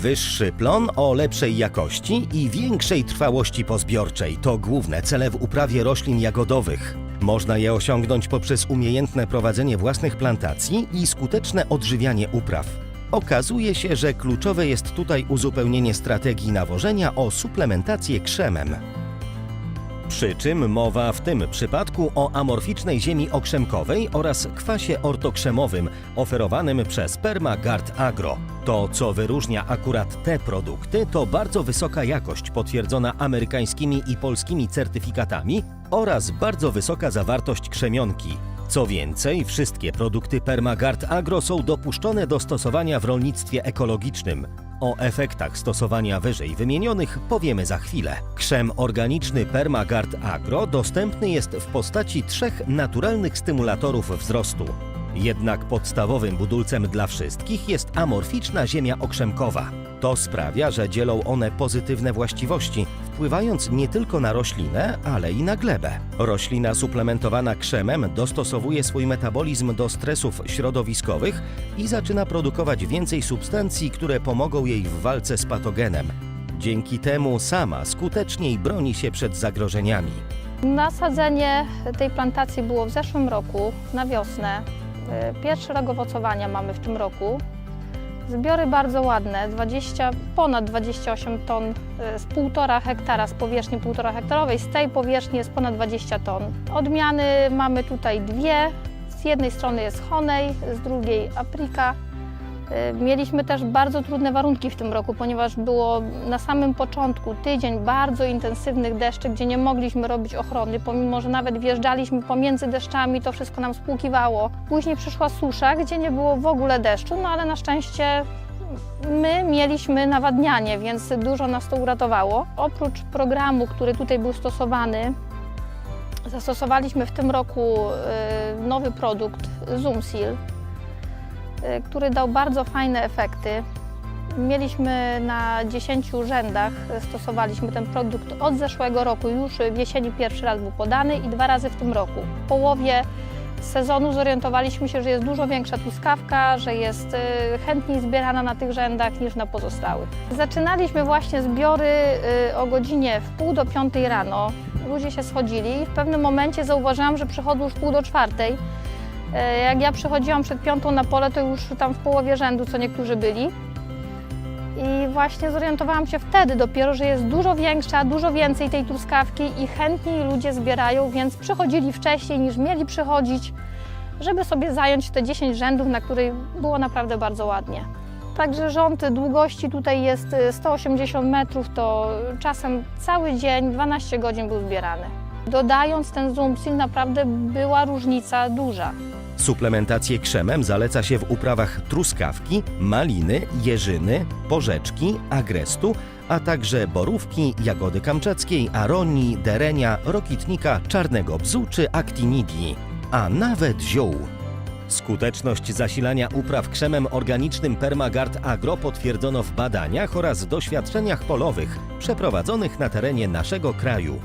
Wyższy plon o lepszej jakości i większej trwałości pozbiorczej to główne cele w uprawie roślin jagodowych. Można je osiągnąć poprzez umiejętne prowadzenie własnych plantacji i skuteczne odżywianie upraw. Okazuje się, że kluczowe jest tutaj uzupełnienie strategii nawożenia o suplementację krzemem. Przy czym mowa w tym przypadku o amorficznej ziemi okrzemkowej oraz kwasie ortokrzemowym oferowanym przez Permagard Agro. To, co wyróżnia akurat te produkty, to bardzo wysoka jakość potwierdzona amerykańskimi i polskimi certyfikatami oraz bardzo wysoka zawartość krzemionki. Co więcej, wszystkie produkty Permagard Agro są dopuszczone do stosowania w rolnictwie ekologicznym. O efektach stosowania wyżej wymienionych powiemy za chwilę. Krzem organiczny Permagard Agro dostępny jest w postaci trzech naturalnych stymulatorów wzrostu. Jednak podstawowym budulcem dla wszystkich jest amorficzna ziemia okrzemkowa. To sprawia, że dzielą one pozytywne właściwości, wpływając nie tylko na roślinę, ale i na glebę. Roślina suplementowana krzemem dostosowuje swój metabolizm do stresów środowiskowych i zaczyna produkować więcej substancji, które pomogą jej w walce z patogenem. Dzięki temu sama skuteczniej broni się przed zagrożeniami. Nasadzenie tej plantacji było w zeszłym roku, na wiosnę. E, Pierwszy rok owocowania mamy w tym roku. Zbiory bardzo ładne, 20, ponad 28 ton e, z 1,5 hektara, z powierzchni 1,5 hektarowej. Z tej powierzchni jest ponad 20 ton. Odmiany mamy tutaj dwie. Z jednej strony jest Honej, z drugiej Aprika. E, Mieliśmy też bardzo trudne warunki w tym roku, ponieważ było na samym początku tydzień bardzo intensywnych deszczy, gdzie nie mogliśmy robić ochrony, pomimo że nawet wjeżdżaliśmy pomiędzy deszczami, to wszystko nam spłukiwało. Później przyszła susza, gdzie nie było w ogóle deszczu, no ale na szczęście my mieliśmy nawadnianie, więc dużo nas to uratowało. Oprócz programu, który tutaj był stosowany, zastosowaliśmy w tym roku y, nowy produkt Zoomsil, y, który dał bardzo fajne efekty. Mieliśmy na 10 rzędach, y, stosowaliśmy ten produkt od zeszłego roku, już w jesieni pierwszy raz był podany i dwa razy w tym roku. W połowie sezonu zorientowaliśmy się, że jest dużo większa truskawka, że jest y, chętniej zbierana na tych rzędach niż na pozostałych. Zaczynaliśmy właśnie zbiory y, o godzinie w pół do piątej rano. Ludzie się schodzili i w pewnym momencie zauważyłam, że przychodzą już pół do czwartej. E, Jak ja przychodziłam przed piątą na pole, to już tam w połowie rzędu co niektórzy byli. I właśnie zorientowałam się wtedy dopiero, że jest dużo większa, dużo więcej tej truskawki i chętniej ludzie zbierają, więc przychodzili wcześniej niż mieli przychodzić, żeby sobie zająć te 10 rzędów, na których było naprawdę bardzo ładnie. Także rząd długości tutaj jest y, 180 metrów, to czasem cały dzień, 12 godzin był zbierany. Dodając ten zoomsil naprawdę była różnica duża. Suplementację krzemem zaleca się w uprawach truskawki, maliny, jeżyny, porzeczki, agrestu, a także borówki, jagody kamczackiej, aronii, derenia, rokitnika, czarnego bzu czy actinidii, a nawet ziół. Skuteczność zasilania upraw krzemem organicznym Permagard Agro potwierdzono w badaniach oraz doświadczeniach polowych przeprowadzonych na terenie naszego kraju.